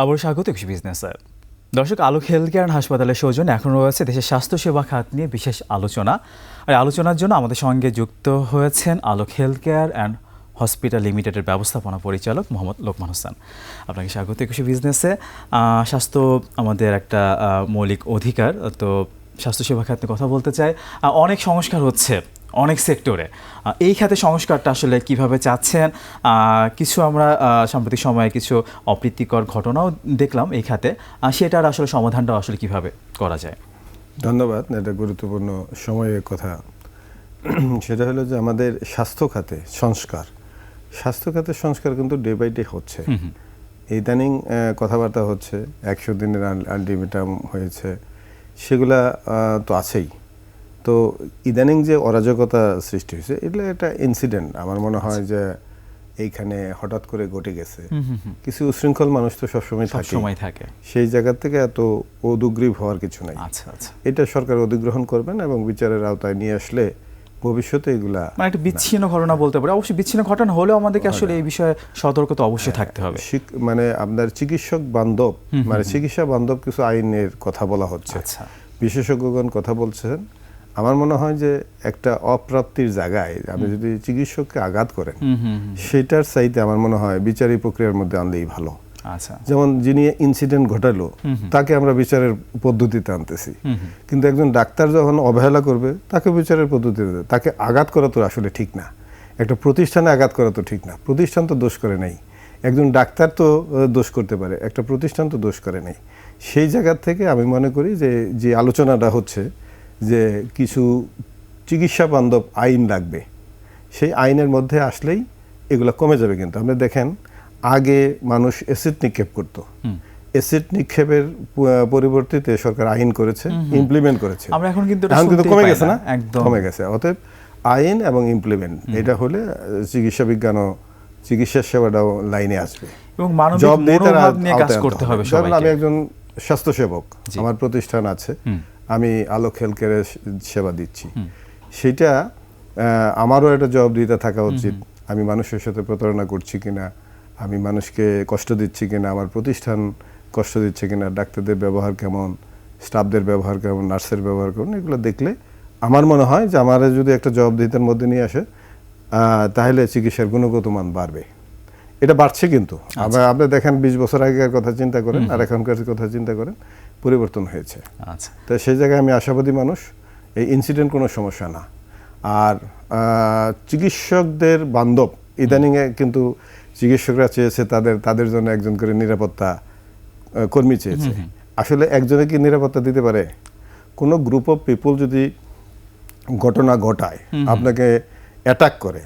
আবার স্বাগত কৃষি বিজনেসে। দর্শক আলোক হেলথ কেয়ার হাসপাতালের সৌজন্য এখন রয়েছে দেশের স্বাস্থ্যসেবা খাত নিয়ে বিশেষ আলোচনা। আর আলোচনার জন্য আমাদের সঙ্গে যুক্ত হয়েছেন Alok health care and hospital লিমিটেডের ব্যবস্থাপনা পরিচালক মোহাম্মদ লোকমান হোসেন। আপনাকে স্বাগত কৃষি বিজনেসে। স্বাস্থ্য আমাদের একটা মৌলিক অধিকার। তো স্বাস্থ্যসেবা খাতে কথা বলতে চাই। অনেক সংস্কার হচ্ছে। অনেক সেক্টরে। এই খাতে সংস্কারটা আসলে কীভাবে চাচ্ছেন? কিছু আমরা সাম্প্রতিক সময়ে কিছু অপ্রীতিকর ঘটনাও দেখলাম এই খাতে। সেটার আসলে সমাধানটা আসলে কীভাবে করা যায়? ধন্যবাদ এটা গুরুত্বপূর্ণ সময়ের কথা। সেটা হলো যে আমাদের স্বাস্থ্য খাতে সংস্কার। স্বাস্থ্য খাতের সংস্কার কিন্তু ডে বাই ডে হচ্ছে। ইদানিং কথাবার্তা হচ্ছে একশো দিনের আলটিমেটাম হয়েছে। সেগুলা তো আছেই। তো ইদানিং যে অরাজকতা সৃষ্টি হয়েছে এগুলো একটা ইনসিডেন্ট আমার মনে হয় যে এইখানে হঠাৎ করে ঘটে গেছে। কিছু উশৃঙ্খল মানুষ তো সবসময় সব থাকে। সেই জায়গা থেকে এত উদুগ্রীব হওয়ার কিছু নাই। আচ্ছা আচ্ছা। এটা সরকার অধিগ্রহণ করবেন এবং বিচারের আওতায় নিয়ে আসলে ভবিষ্যতে এগুলা মানে একটা বিচ্ছিন্ন ঘটনা বলতে পারি। অবশ্যই বিচ্ছিন্ন ঘটনা হলেও আমাদেরকে আসলে এই বিষয়ে সতর্কতা অবশ্যই থাকতে হবে। মানে আপনার চিকিৎসক বান্ধব মানে চিকিৎসা বান্ধব কিছু আইনের কথা বলা হচ্ছে। আচ্ছা। বিশেষজ্ঞগণ কথা বলছেন আমার মনে হয় যে একটা অপ্রাপ্তির জায়গায় আপনি যদি চিকিৎসককে আঘাত করেন। সেটার চাইতে আমার মনে হয় বিচারিক প্রক্রিয়ার মধ্যে আনলেই ভালো। আচ্ছা। যেমন যিনি ইনসিডেন্ট ঘটালো তাকে আমরা বিচারের পদ্ধতিতে আনতেছি। কিন্তু একজন ডাক্তার যখন অবহেলা করবে তাকে বিচারের পদ্ধতিতে তাকে আঘাত করা তো আসলে ঠিক না। একটা প্রতিষ্ঠানে আঘাত করা তো ঠিক না। প্রতিষ্ঠান তো দোষ করে নাই। একজন ডাক্তার তো দোষ করতে পারে। একটা প্রতিষ্ঠান তো দোষ করে নাই। সেই জায়গার থেকে আমি মনে করি যে যে আলোচনাটা হচ্ছে যে কিছু চিকিৎসা বান্ধব আইন লাগবে সেই আইনের মধ্যে আসলেই এগুলো কমে যাবে কিন্তু। আপনি দেখেন আগে মানুষ অ্যাসিড নিক্ষেপ করত। অ্যাসিড নিক্ষেপের পরিবর্তিতে সরকার আইন করেছে ইমপ্লিমেন্ট করেছে। আমরা এখন কিন্তু এখন কিন্তু কমে গেছে না, একদম। কমে গেছে। অতএব আইন এবং ইমপ্লিমেন্ট এটা হলে চিকিৎসা বিজ্ঞান ও চিকিৎসা সেবাটাও লাইনে আসবে। এবং মানবিক মনোভাব নিয়ে কাজ করতে হবে। ধরেন আমি সবাইকে। একজন স্বাস্থ্যসেবক আমার প্রতিষ্ঠান আছে। আমি আলোক হেলথ সেবা দিচ্ছি। সেটা আমারও একটা জবাবদিহিতা থাকা উচিত। আমি মানুষের সাথে প্রতারণা করছি কিনা আমি মানুষকে কষ্ট দিচ্ছি কিনা আমার প্রতিষ্ঠান কষ্ট দিচ্ছে কিনা ডাক্তারদের ব্যবহার কেমন স্টাফদের ব্যবহার কেমন নার্সের ব্যবহার কেমন এগুলো দেখলে আমার মনে হয় যে আমার যদি একটা জবাবদিহিতার মধ্যে নিয়ে আসে তাহলে চিকিৎসার গুণগত মান বাড়বে। এটা বাড়ছে কিন্তু। আবার আপনি দেখেন বিশ বছর আগেকার কথা চিন্তা করেন আর এখনকার কথা চিন্তা করেন। পরিবর্তন হয়েছে। আচ্ছা। তো সেই জায়গায় আমি আশাবাদী মানুষ এই ইনসিডেন্ট কোনো সমস্যা না। আর চিকিৎসকদের বান্ধব ইদানিংয়ে কিন্তু চিকিৎসকরা চেয়েছে তাদের তাদের জন্য একজন করে নিরাপত্তা কর্মী চেয়েছে। আসলে একজনে কি নিরাপত্তা দিতে পারে? কোনো গ্রুপ অফ পিপুল যদি ঘটনা ঘটায় আপনাকে অ্যাটাক করে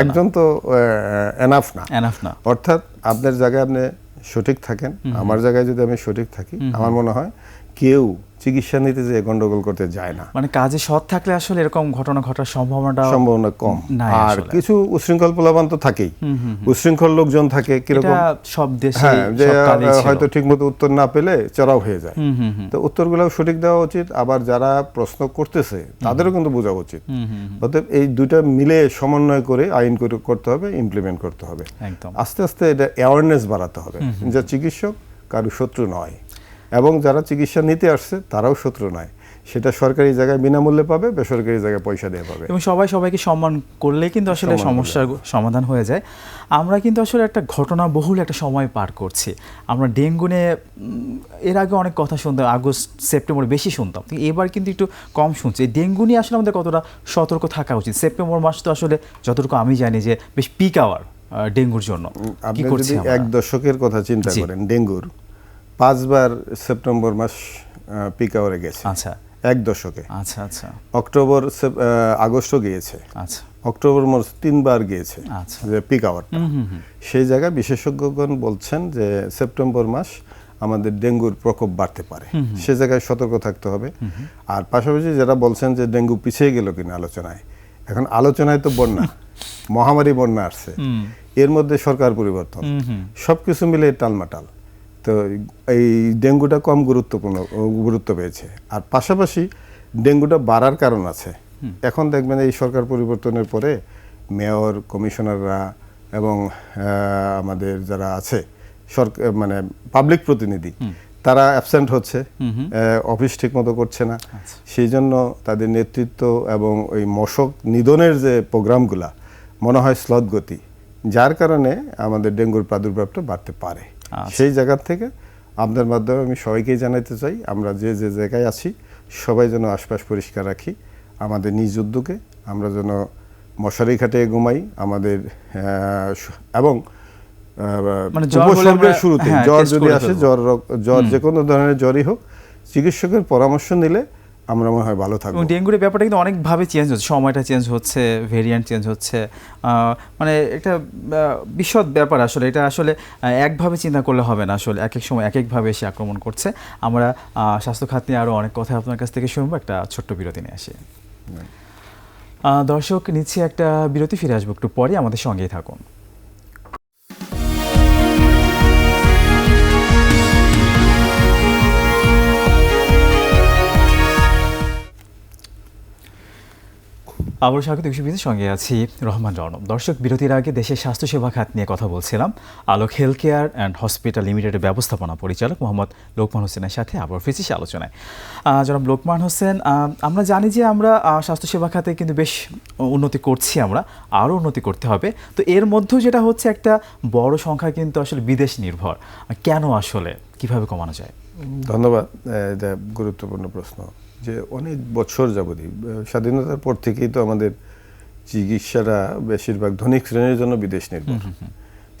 একজন তো এনাফ না। অর্থাৎ আপনার জায়গায় আপনি সঠিক থাকেন আমার জায়গায় যদি আমি সঠিক থাকি আমার মনে হয় কেউ চিকিৎসা নিতে যে গন্ডগোল করতে যায় না। মানে কাজে সৎ থাকলে আসলে এরকম ঘটনা ঘটার সম্ভাবনাটা সম্ভাবনা কম। আর কিছু উশৃঙ্খল প্রলাপান তো থাকেই। উশৃঙ্খল লোকজন থাকে কীরকম? সব দেশে হ্যাঁ হয়তো ঠিকমতো উত্তর না পেলে চড়াও হয়ে যায়। তো উত্তরগুলো সঠিক দেওয়া উচিত আবার যারা প্রশ্ন করতেছে তাদেরও কিন্তু বোঝা উচিত। অতএব এই দুইটা মিলে সমন্বয় করে আইন করতে হবে ইমপ্লিমেন্ট করতে হবে। একদম। আস্তে আস্তে এটা অ্যাওয়ারনেস বাড়াতে হবে যে চিকিৎসক কারও শত্রু নয়। এবং যারা চিকিৎসা নিতে আসছে তারাও শত্রু নয়। সেটা সরকারি জায়গায় বিনামূল্যে পাবে বেসরকারি জায়গায় পয়সা দিয়ে পাবে। এবং সবাই সবাইকে সম্মান করলে কিন্তু আসলে সমস্যার সমাধান হয়ে যায়। আমরা কিন্তু আসলে একটা ঘটনা বহুল একটা সময় পার করছি। আমরা ডেঙ্গু নিয়ে এর আগে অনেক কথা শুনতাম আগস্ট সেপ্টেম্বর বেশি শুনতাম। কিন্তু এবার কিন্তু একটু কম শুনছি। ডেঙ্গু নিয়ে আসলে আমাদের কতটা সতর্ক থাকা উচিত? সেপ্টেম্বর মাস তো আসলে যতটুকু আমি জানি যে বেশ পিক আওয়ার ডেঙ্গুর জন্য। আপনি যদি এক দশকের কথা চিন্তা করেন ডেঙ্গুর পাঁচবার সেপ্টেম্বর মাস পিক আওয়ারে গেছে। আচ্ছা। এক দশকে। আচ্ছা আচ্ছা। অক্টোবর আগস্টও গিয়েছে। আচ্ছা। অক্টোবর মাস তিনবার গিয়েছে আচ্ছা। যে পিক আওয়ারটা সেই জায়গায় বিশেষজ্ঞগণ বলছেন যে সেপ্টেম্বর মাস আমাদের ডেঙ্গুর প্রকোপ বাড়তে পারে। সে জায়গায় সতর্ক থাকতে হবে। আর পাশাপাশি যারা বলছেন যে ডেঙ্গু পিছিয়ে গেল কিনা আলোচনায় এখন আলোচনায় তো বন্যা মহামারী বন্যা আসছে। এর মধ্যে সরকার পরিবর্তন। সবকিছু মিলে টালমাটাল। তো এই ডেঙ্গুটা কম গুরুত্বপূর্ণ গুরুত্ব পেয়েছে। আর পাশাপাশি ডেঙ্গুটা বাড়ার কারণ আছে। এখন দেখবেন এই সরকার পরিবর্তনের পরে মেয়র কমিশনাররা এবং আমাদের যারা আছে সরকার মানে পাবলিক প্রতিনিধি তারা অ্যাবসেন্ট হচ্ছে। অফিস ঠিক মতো করছে না। আচ্ছা। সেই জন্য তাদের নেতৃত্ব এবং ওই মশক নিধনের যে প্রোগ্রামগুলা মনে হয় স্লথ গতি যার কারণে আমাদের ডেঙ্গুর প্রাদুর্ভাবটা বাড়তে পারে। সেই জায়গার থেকে আপনার মাধ্যমে আমি সবাইকেই জানাতে চাই আমরা যে যে জায়গায় আছি সবাই যেন আশপাশ পরিষ্কার রাখি। আমাদের নিজ উদ্যোগে আমরা যেন মশারি খাটিয়ে ঘুমাই আমাদের এবং মানে জ্বর উপসর্গের শুরুতে হ্যাঁ, জ্বর যদি আসে জ্বর জ্বর যে কোনো ধরনের জ্বরই হোক চিকিৎসকের পরামর্শ নিলে আমরা মনে হয় ভালো থাকব। ডেঙ্গুর ব্যাপারটা কিন্তু অনেকভাবে চেঞ্জ হচ্ছে সময়টা চেঞ্জ হচ্ছে ভেরিয়েন্ট চেঞ্জ হচ্ছে মানে একটা আহ, বিশদ ব্যাপার আসলে। এটা আসলে একভাবে চিন্তা করলে হবে না আসলে। এক এক সময় এক একভাবে এসে আক্রমণ করছে। আমরা স্বাস্থ্য খাত নিয়ে আরও অনেক কথা আপনার কাছ থেকে শুনব। একটা ছোট্ট বিরতি নিয়ে আসি। দর্শক নিচ্ছি একটা বিরতি ফিরে আসব একটু পরে। আমাদের সঙ্গেই থাকুন। আবার স্বাগত বিশ্ববিদ্যালয়ের সঙ্গে আছি রহমান রনব। দর্শক, বিরতির আগে দেশের স্বাস্থ্যসেবা খাত নিয়ে কথা বলছিলাম। Alok health care and hospital লিমিটেডের ব্যবস্থাপনা পরিচালক মোহাম্মদ লোকমান হোসেনের সাথে আবার ফিরছি আলোচনায়। জনাব লোকমান হোসেন আমরা জানি যে আমরা স্বাস্থ্যসেবা খাতে কিন্তু বেশ উন্নতি করছি আমরা, আরও উন্নতি করতে হবে। তো এর মধ্যেও যেটা হচ্ছে একটা বড় সংখ্যা কিন্তু আসলে বিদেশ নির্ভর। কেন আসলে? কীভাবে কমানো যায়? ধন্যবাদ এটা গুরুত্বপূর্ণ প্রশ্ন। যে অনেক বছর যাবতই আহ, স্বাধীনতার পর থেকেই তো আমাদের চিকিৎসাটা বেশিরভাগ ধনিক শ্রেণির জন্য বিদেশ নির্ভর।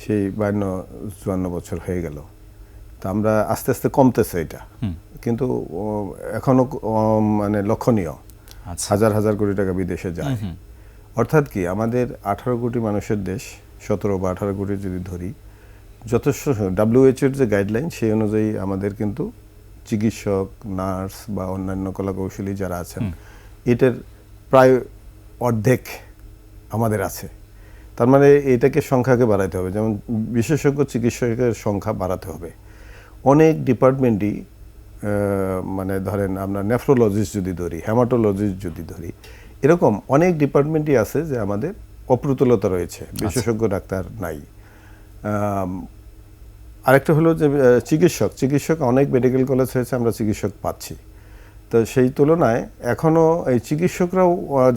সেই বায়ান্ন চুয়ান্ন বছর হয়ে গেল। তা আমরা আস্তে আস্তে কমতেছে এটা। কিন্তু এখনও মানে লক্ষণীয়। আচ্ছা। হাজার হাজার কোটি টাকা বিদেশে যায়। অর্থাৎ কি আমাদের আঠারো কোটি মানুষের দেশ সতেরো বা আঠারো কোটি যদি ধরি যথেষ্ট ডাব্লিউএইচওর যে গাইডলাইন সেই অনুযায়ী আমাদের কিন্তু চিকিৎসক নার্স বা অন্যান্য কলাকৌশলী যারা আছেন এটার প্রায় অর্ধেক আমাদের আছে। তার মানে এটাকে সংখ্যাকে বাড়াইতে হবে। যেমন বিশেষজ্ঞ চিকিৎসকের সংখ্যা বাড়াতে হবে। অনেক ডিপার্টমেন্টই মানে ধরেন আমরা নেফ্রোলজিস্ট যদি ধরি হেমাটোলজিস্ট যদি ধরি এরকম অনেক ডিপার্টমেন্টই আছে যে আমাদের অপ্রতুলতা রয়েছে। বিশেষজ্ঞ ডাক্তার নাই। আরেকটা হলো যে চিকিৎসক। চিকিৎসক অনেক মেডিকেল কলেজ হয়েছে আমরা চিকিৎসক পাচ্ছি। তো সেই তুলনায় এখনও এই চিকিৎসকরাও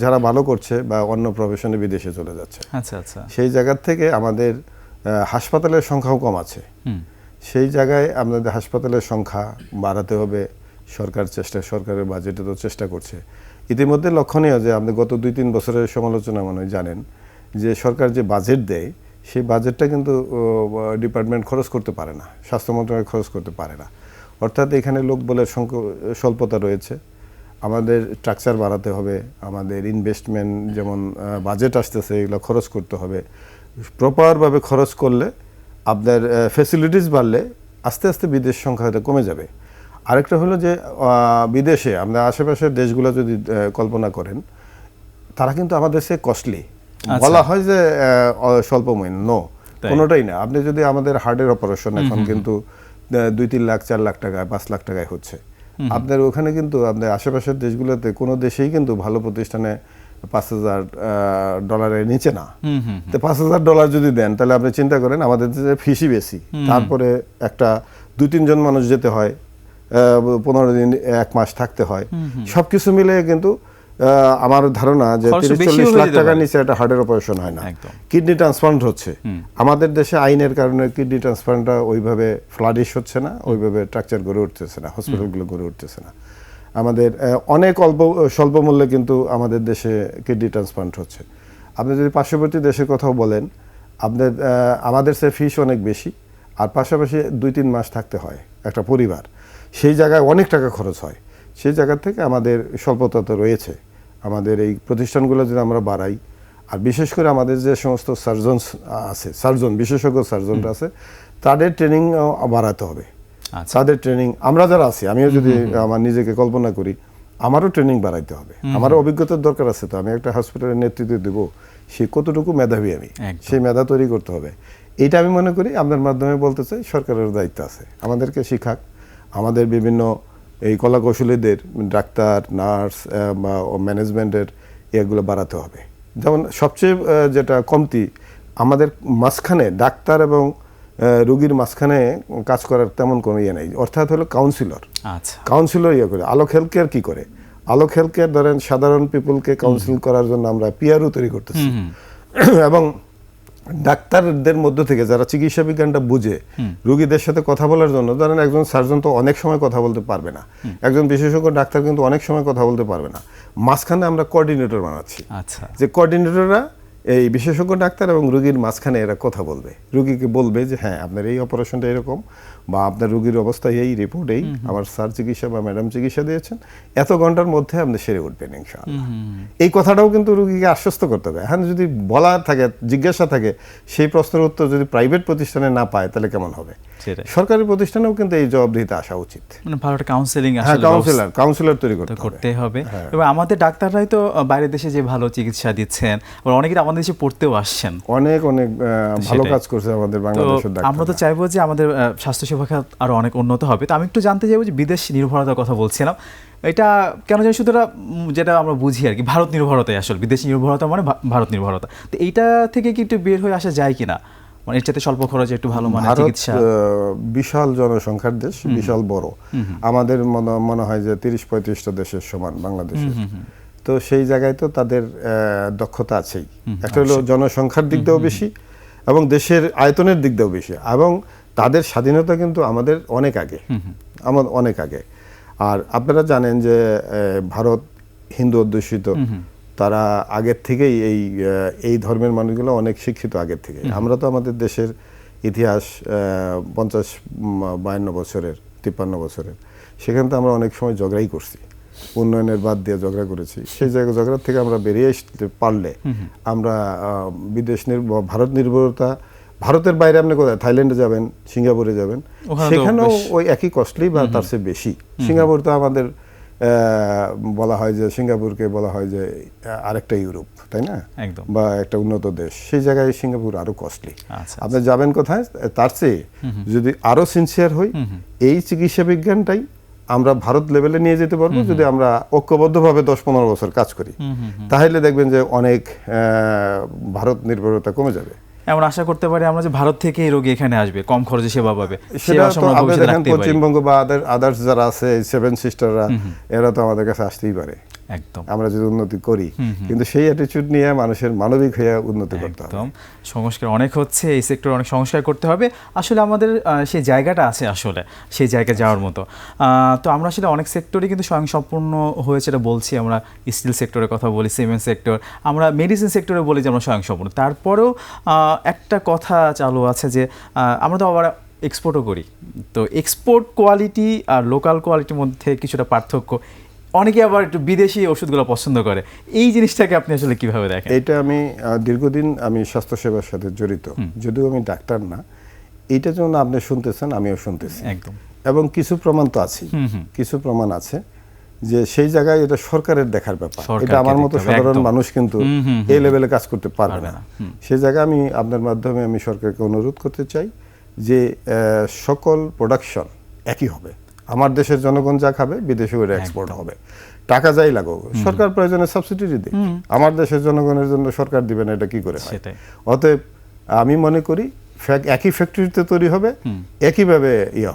যারা ভালো করছে বা অন্য প্রফেশনে বিদেশে চলে যাচ্ছে আচ্ছা আচ্ছা। সেই জায়গার থেকে আমাদের হাসপাতালের সংখ্যাও কম আছে। সেই জায়গায় আমাদের হাসপাতালের সংখ্যা বাড়াতে হবে। সরকার চেষ্টা সরকারের বাজেটে তো চেষ্টা করছে। ইতিমধ্যে লক্ষণীয় যে আপনি গত দুই তিন বছরের সমালোচনা মনে জানেন যে সরকার যে বাজেট দেয় সেই বাজেটটা কিন্তু ডিপার্টমেন্ট খরচ করতে পারে না, স্বাস্থ্য মন্ত্রণালয় খরচ করতে পারে না। অর্থাৎ এখানে লোক বলের স্বল্পতা রয়েছে। আমাদের স্ট্রাকচার বাড়াতে হবে, আমাদের ইনভেস্টমেন্ট যেমন বাজেট আসতেছে, এগুলো খরচ করতে হবে। প্রপারভাবে খরচ করলে আপনার ফেসিলিটিস বাড়লে আস্তে আস্তে বিদেশ সংখ্যা হয়তো কমে যাবে। আরেকটা হলো যে বিদেশে আমরা আশেপাশের দেশগুলো যদি কল্পনা করেন, তারা কিন্তু আমাদের সে কস্টলি। বলা হয় যে আহ, অ- স্বল্পমূল্য। নো কোনোটাই না। আপনি যদি আমাদের হার্টের অপারেশন এখন কিন্তু দুই তিন লাখ চার লাখ টাকায় পাঁচ লাখ টাকায় হচ্ছে। আপনার ওখানে কিন্তু আপনার আশেপাশের দেশগুলোতে কোনো দেশেই কিন্তু ভালো প্রতিষ্ঠানে পাঁচ হাজার ডলারের নিচে না। তো পাঁচ হাজার ডলার যদি দেন তাহলে আপনি চিন্তা করেন আমাদের দেশে ফিসই বেশি। তারপরে একটা দুই তিনজন মানুষ যেতে হয় আহ, পনেরো দিন এক মাস থাকতে হয়। সবকিছু মিলে কিন্তু আমার ধারণা যে তিরিশ চল্লিশ লাখ টাকার নিচে একটা হার্টের অপারেশন হয় না। কিডনি ট্রান্সপ্লান্ট হচ্ছে। আমাদের দেশে আইনের কারণে কিডনি ট্রান্সপ্লান্টটা ওইভাবে ফ্লাডিশ হচ্ছে না ওইভাবে স্ট্রাকচার গড়ে উঠতেছে না হসপিটালগুলো গড়ে উঠতেছে না। আমাদের অনেক অল্প স্বল্প মূল্যে কিন্তু আমাদের দেশে কিডনি ট্রান্সপ্লান্ট হচ্ছে। আপনি যদি পার্শ্ববর্তী দেশের কথাও বলেন আপনার আমাদের সে ফিস অনেক বেশি আর পাশাপাশি দুই তিন মাস থাকতে হয় একটা পরিবার। সেই জায়গায় অনেক টাকা খরচ হয়। সেই জায়গা থেকে আমাদের স্বল্পতা তো রয়েছে। আমাদের এই প্রতিষ্ঠানগুলো যদি আমরা বাড়াই আর বিশেষ করে আমাদের যে সমস্ত সার্জন আছে সার্জন বিশেষজ্ঞ সার্জনরা আছে তাদের ট্রেনিং বাড়াতে হবে। আচ্ছা। তাদের ট্রেনিং আমরা যারা আছি আমিও যদি আমার নিজেকে কল্পনা করি আমারও ট্রেনিং বাড়াইতে হবে। আমারও অভিজ্ঞতার দরকার আছে তো আমি একটা হসপিটালের নেতৃত্ব দেবো সে কতটুকু মেধাবী আমি সেই মেধা তৈরি করতে হবে। এটা আমি মনে করি আপনার মাধ্যমে বলতে চাই সরকারের দায়িত্ব আছে। আমাদেরকে শিখাক আমাদের বিভিন্ন এই কলা কৌশলীদের ডাক্তার নার্স বা ম্যানেজমেন্টের এগুলো বাড়াতে হবে। যেমন সবচেয়ে যেটা কমতি আমাদের মাঝখানে ডাক্তার এবং রুগীর মাঝখানে কাজ করার তেমন কোনো ইয়ে নেই। অর্থাৎ হলো কাউন্সিলর আচ্ছা। কাউন্সিলর ইয়ে করে। আলোক হেলথ কেয়ার কি করে? আলোক হেলথ কেয়ার ধরেন সাধারণ পিপলকে কাউন্সিল করার জন্য আমরা পিয়ারও তৈরি করতেছি। এবং ডাক্তারদের মধ্য থেকে যারা চিকিৎসা বিজ্ঞানটা বুঝে রুগীদের সাথে কথা বলার জন্য ধরেন একজন সার্জন তো অনেক সময় কথা বলতে পারবে না। একজন বিশেষজ্ঞ ডাক্তার কিন্তু অনেক সময় কথা বলতে পারবে না। মাঝখানে আমরা কোঅর্ডিনেটর বানাচ্ছি। আচ্ছা। যে কোঅর্ডিনেটররা এই বিশেষজ্ঞ ডাক্তার এবং রুগীর মাঝখানে এরা কথা বলবে। রুগীকে বলবে যে হ্যাঁ আপনার এই অপারেশনটা এরকম। বা আপনার রুগীর অবস্থা এই রিপোর্ট এই আমার স্যার চিকিৎসা বা ম্যাডাম চিকিৎসা দিয়েছেন। এত ঘণ্টার মধ্যে আপনি সেরে উঠবেন ইনশাআল্লাহ। এই কথাটাও কিন্তু রুগীকে আশ্বস্ত করতে হবে। এখন যদি বলা থাকে জিজ্ঞাসা থাকে সেই প্রশ্নের উত্তর যদি প্রাইভেট প্রতিষ্ঠানে না পায় তাহলে কেমন হবে? সরকারি প্রতিষ্ঠানেও কিন্তু এই জবাবদিহিতে আসা উচিত। মানে ভালো একটা কাউন্সেলিং হ্যাঁ কাউন্সিলর কাউন্সিলর তৈরি করতে হবে। করতে হবে। এবং আমাদের ডাক্তাররাই তো বাইরের দেশে যে ভালো চিকিৎসা দিচ্ছেন আবার অনেকেই আমাদের দেশে পড়তেও আসছেন। অনেক অনেক ভালো কাজ করছে আমাদের বাংলাদেশের ডাক্তার আমরা তো চাইব যে আমাদের স্বাস্থ্য খাত আরও অনেক উন্নত হবে। তো আমি একটু জানতে চাইব যে বিদেশ নির্ভরতার কথা বলছিলাম এটা কেন জানি শুধু যেটা আমরা বুঝি আর কি ভারত নির্ভরতাই আসলে বিদেশ নির্ভরতা মানে ভারত নির্ভরতা। তো এইটা থেকে কি একটু বের হয়ে আসা যায় কিনা? মানে এর চাইতে স্বল্প খরচে একটু ভালো মানে চিকিৎসা। বিশাল জনসংখ্যার দেশ বিশাল বড়। আমাদের মনে হয় যে তিরিশ পঁয়ত্রিশটা দেশের সমান বাংলাদেশের। তো সেই জায়গায় তো তাদের আহ, দক্ষতা আছেই। একটা হলো জনসংখ্যার দিক দিয়েও বেশি এবং দেশের আয়তনের দিক দিয়েও বেশি এবং তাদের স্বাধীনতা কিন্তু আমাদের অনেক আগে। আমার অনেক আগে। আর আপনারা জানেন যে ভারত হিন্দু অধ্যুষিত। তারা আগের থেকেই এই এই ধর্মের মানুষগুলো অনেক শিক্ষিত আগের থেকে। আমরা তো আমাদের দেশের ইতিহাস পঞ্চাশ বায়ান্ন বছরের তিপ্পান্ন বছরের সেখানে তো আমরা অনেক সময় ঝগড়াই করছি। উন্নয়নের বাদ দিয়ে ঝগড়া করেছি। সেই জায়গা ঝগড়ার থেকে আমরা বেরিয়ে আসতে পারলে আমরা বিদেশ নির্ভর ভারত নির্ভরতা ভারতের বাইরে আপনি কোথায়? থাইল্যান্ডে যাবেন সিঙ্গাপুরে যাবেন। সেখানেও ওই একই কস্টলি বা তার চেয়ে বেশি। সিঙ্গাপুর তো আমাদের বলা হয় যে সিঙ্গাপুরকে বলা হয় যে আরেকটা ইউরোপ তাই না? বা একটা উন্নত দেশ। সেই জায়গায় সিঙ্গাপুর আরও কস্টলি আচ্ছা আপনি যাবেন কোথায়? তার চেয়ে যদি আরও সিনসিয়ার হই এই চিকিৎসা বিজ্ঞানটাই আমরা ভারত লেভেলে নিয়ে যেতে পারব যদি আমরা ঐক্যবদ্ধভাবে দশ পনেরো বছর কাজ করি। তাহলে দেখবেন যে অনেক আহ, ভারত নির্ভরতা কমে যাবে। এমন আশা করতে পারি আমরা যে ভারত থেকে এই রোগী এখানে আসবে কম খরচে সেবা পাবে। সেটা তো আমরা দেখেন পশ্চিমবঙ্গ বা আদার্স যারা আছে সেভেন সিস্টাররা এরা তো আমাদের কাছে আসতেই পারে। একদম। আমরা যদি উন্নতি করি কিন্তু সেই অ্যাটিচিউড নিয়ে মানুষের মানবিক হয়ে উন্নতি করতে হবে। একদম। সংস্কার অনেক হচ্ছে এই সেক্টরে অনেক সংস্কার করতে হবে। আসলে আমাদের সেই জায়গাটা আছে আসলে সেই জায়গায় যাওয়ার মতো। তো আমরা আসলে অনেক সেক্টরে কিন্তু স্বয়ংসম্পূর্ণ হয়েছে এটা বলছি আমরা স্টিল সেক্টরের কথা বলি সিমেন্ট সেক্টর আমরা মেডিসিন সেক্টরে বলি যে আমরা স্বয়ংসম্পূর্ণ। তারপরেও একটা কথা চালু আছে যে আমরা তো আবার এক্সপোর্টও করি। তো এক্সপোর্ট কোয়ালিটি আর লোকাল কোয়ালিটির মধ্যে কিছুটা পার্থক্য। অনেকে আবার একটু বিদেশি ওষুধগুলো পছন্দ করে। এই জিনিসটাকে আপনি আসলে কীভাবে দেখেন? এটা আমি দীর্ঘদিন আমি স্বাস্থ্যসেবার সাথে জড়িত। যদিও আমি ডাক্তার না এইটা যেমন আপনি শুনতেছেন আমিও শুনতেছি। একদম। এবং কিছু প্রমাণ তো আছেই কিছু প্রমাণ আছে যে সেই জায়গায় এটা সরকারের দেখার ব্যাপার। এটা আমার মতো সাধারণ মানুষ কিন্তু এই লেভেলে কাজ করতে পারবে না। সেই জায়গায় আমি আপনার মাধ্যমে আমি সরকারকে অনুরোধ করতে চাই যে সকল প্রোডাকশন একই হবে। আমার দেশের জনগণ যা খাবে বিদেশে ওটা এক্সপোর্ট হবে। টাকা যাই লাগুক সরকার প্রয়োজনে সাবসিডি দিক। আমার দেশের জনগণের জন্য সরকার দিবে না এটা কি করে হয়? অতএব আমি মনে করি একই ফ্যাক্টরিতে তৈরি হবে একইভাবে ইয়ে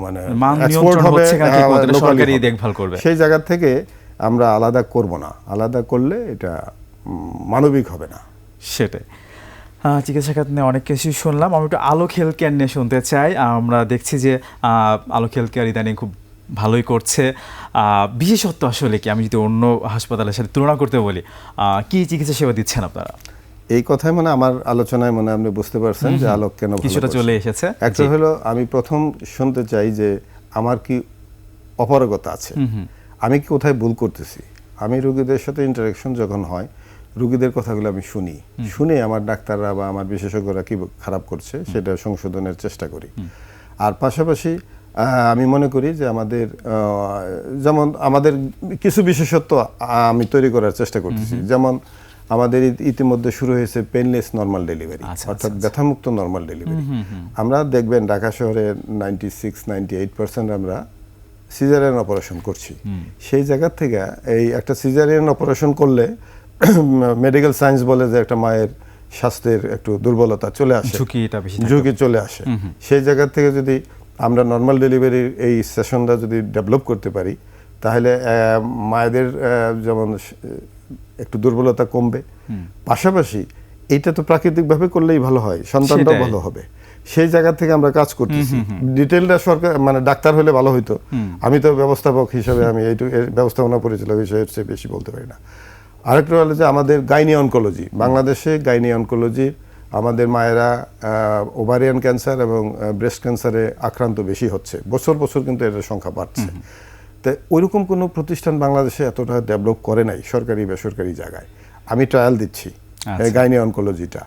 মানে কিনা ঠিক হ্যাঁ, সরকারই হবে। দেখভাল করবে। সেই জায়গা থেকে আমরা আলাদা করব না। আলাদা করলে এটা মানবিক হবে না। সেটাই। চিকিৎসা খাত নিয়ে অনেক কিছুই শুনলাম। আমি একটু আলোক হেলথ কেয়ার নিয়ে শুনতে চাই। আমরা দেখছি যে আলোক হেলথ কেয়ার ইদানিং খুব ভালোই করছে। বিশেষত্ব আসলে কি? আমি যদি অন্য হাসপাতালের সাথে তুলনা করতে বলি কি চিকিৎসা সেবা দিচ্ছেন আপনারা? এই কথাই মানে আমার আলোচনায় মানে আপনি বুঝতে পারছেন যে আলোক কেন কিছুটা চলে এসেছে। একটা হলো আমি প্রথম শুনতে চাই যে আমার কি অপারগতা আছে? আমি কি কোথায় ভুল করতেছি? আমি রোগীদের সাথে ইন্টারাকশন যখন হয় রোগীদের কথাগুলো আমি শুনি। শুনে আমার ডাক্তাররা বা আমার বিশেষজ্ঞরা কি খারাপ করছে সেটা সংশোধনের চেষ্টা করি। আর পাশাপাশি আমি মনে করি যে আমাদের যেমন আমাদের কিছু বিশেষত্ব আমি তৈরি করার চেষ্টা করতেছি। যেমন আমাদের ইতিমধ্যে শুরু হয়েছে পেনলেস নর্মাল ডেলিভারি আচ্ছা, অর্থাৎ ব্যথামুক্ত নর্মাল ডেলিভারি আমরা দেখবেন ঢাকা শহরে ninety six ninety eight percent আমরা সিজারিয়ান অপারেশন করছি। সেই জায়গা থেকে এই একটা সিজারিয়ান অপারেশন করলে মেডিকেল সায়েন্স বলে যে একটা মায়ের স্বাস্থ্যের একটু দুর্বলতা চলে আসে। ঝুঁকিটা বেশি ঝুঁকি চলে আসে। সেই জায়গা থেকে যদি আমরা নর্মাল ডেলিভারির এই সেশনটা যদি ডেভেলপ করতে পারি তাহলে মায়েদের যেমন একটু দুর্বলতা কমবে। পাশাপাশি এইটা তো প্রাকৃতিকভাবে করলেই ভালো হয় সন্তানটাও ভালো হবে। সেই জায়গা থেকে আমরা কাজ করতেছি। ডিটেলটা সরকার মানে ডাক্তার হলে ভালো হইতো। আমি তো ব্যবস্থাপক হিসেবে আমি এইটু ব্যবস্থাপনা পরিচালক হিসেবে বেশি বলতে পারি না। আরেকটা হলো যে আমাদের গাইনি অনকোলজি বাংলাদেশে গাইনি অনকোলজি আমাদের মায়েরা ওভারিয়ান ক্যান্সার এবং ব্রেস্ট ক্যান্সারে আক্রান্ত বেশি হচ্ছে। বছর বছর কিন্তু এটার সংখ্যা বাড়ছে। তো ওইরকম কোনো প্রতিষ্ঠান বাংলাদেশে এতটা ডেভেলপ করে নাই সরকারি বেসরকারি জায়গায়। আমি ট্রায়াল দিচ্ছি আচ্ছা। গাইনি অনকোলজিটা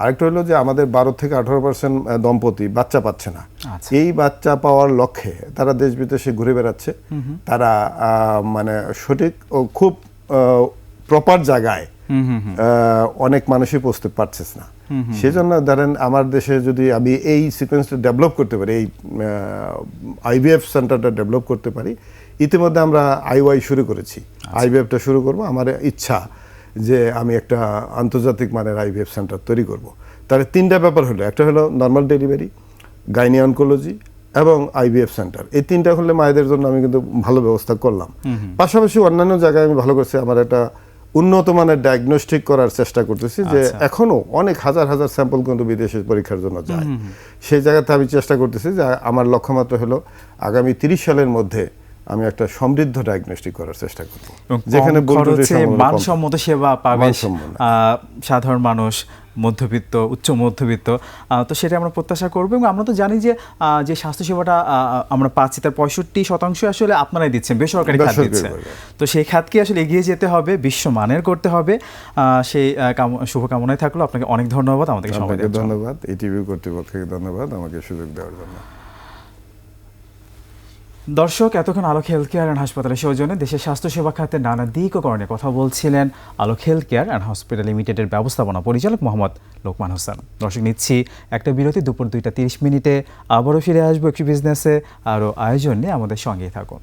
আরেকটা হলো যে আমাদের বারো থেকে আঠারো পার্সেন্ট দম্পতি বাচ্চা পাচ্ছে না। আচ্ছা। এই বাচ্চা পাওয়ার লক্ষ্যে তারা দেশ বিদেশে ঘুরে বেড়াচ্ছে। তারা মানে সঠিক ও খুব প্রপার জায়গায় অনেক মানুষই পৌঁছতে পারছে না। সেজন্য ধরেন আমার দেশে যদি আমি এই সিকোয়েন্সটা ডেভেলপ করতে পারি এই আইভিএফ সেন্টারটা ডেভেলপ করতে পারি ইতিমধ্যে আমরা আইওয়াই শুরু করেছি। আইভিএফটা শুরু করব। আমার ইচ্ছা যে আমি একটা আন্তর্জাতিক মানের আইভিএফ সেন্টার তৈরি করব। তাহলে তিনটা ব্যাপার হলো। একটা হলো নর্মাল ডেলিভারি গাইনি অনকোলজি এবং আইভিএফ সেন্টার এই তিনটা হলে মায়েদের জন্য আমি কিন্তু ভালো ব্যবস্থা করলাম। পাশাপাশি অন্যান্য জায়গায় আমি ভালো করছি। আমার একটা উন্নত মানের ডায়াগনস্টিক করার চেষ্টা করতেছি যে এখনও এখনও অনেক হাজার হাজার স্যাম্পল কিন্তু বিদেশে পরীক্ষার জন্য যায়। সেই জায়গাতে আমি চেষ্টা করতেছি যে আমার লক্ষ্যমাত্রা হলো আগামী তিরিশ সালের মধ্যে আমি একটা সমৃদ্ধ ডায়াগনস্টিক করার চেষ্টা করব। যেখানে। মানসম্মত সেবা পাবে সাধারণ মানুষ। মধ্যবিত্ত উচ্চ মধ্যবিত্ত তো সেটা আমরা প্রত্যাশা করব এবং আমরা তো জানি যে যে স্বাস্থ্যসেবাটা আমরা পাচ্ছি তার পঁয়ষট্টি শতাংশ আসলে আপনারাই দিচ্ছেন বেসরকারি খাত দিচ্ছেন। তো সেই খাতকে আসলে এগিয়ে যেতে হবে বিশ্বমানের করতে হবে। সেই শুভকামনায় থাকল। আপনাকে অনেক ধন্যবাদ আমাদেরকে সময়। ধন্যবাদ এটিভি কর্তৃপক্ষকে ধন্যবাদ আমাকে সুযোগ দেওয়ার জন্য। দর্শক, এতক্ষণ আলোক হেলথ কেয়ার অ্যান্ড হাসপাতালের সৌজন্যে দেশের স্বাস্থ্যসেবা খাতের নানা দিক ও করণে কথা বলছিলেন Alok health care and hospital লিমিটেডের ব্যবস্থাপনা পরিচালক মোহাম্মদ লোকমান হোসেন। দর্শক, নিচ্ছি একটা বিরতি, দুপুর দুইটা তিরিশ মিনিটে আবারও ফিরে আসব একটি বিজনেসে আরও আয়োজন নিয়ে আমাদের সঙ্গেই থাকুন।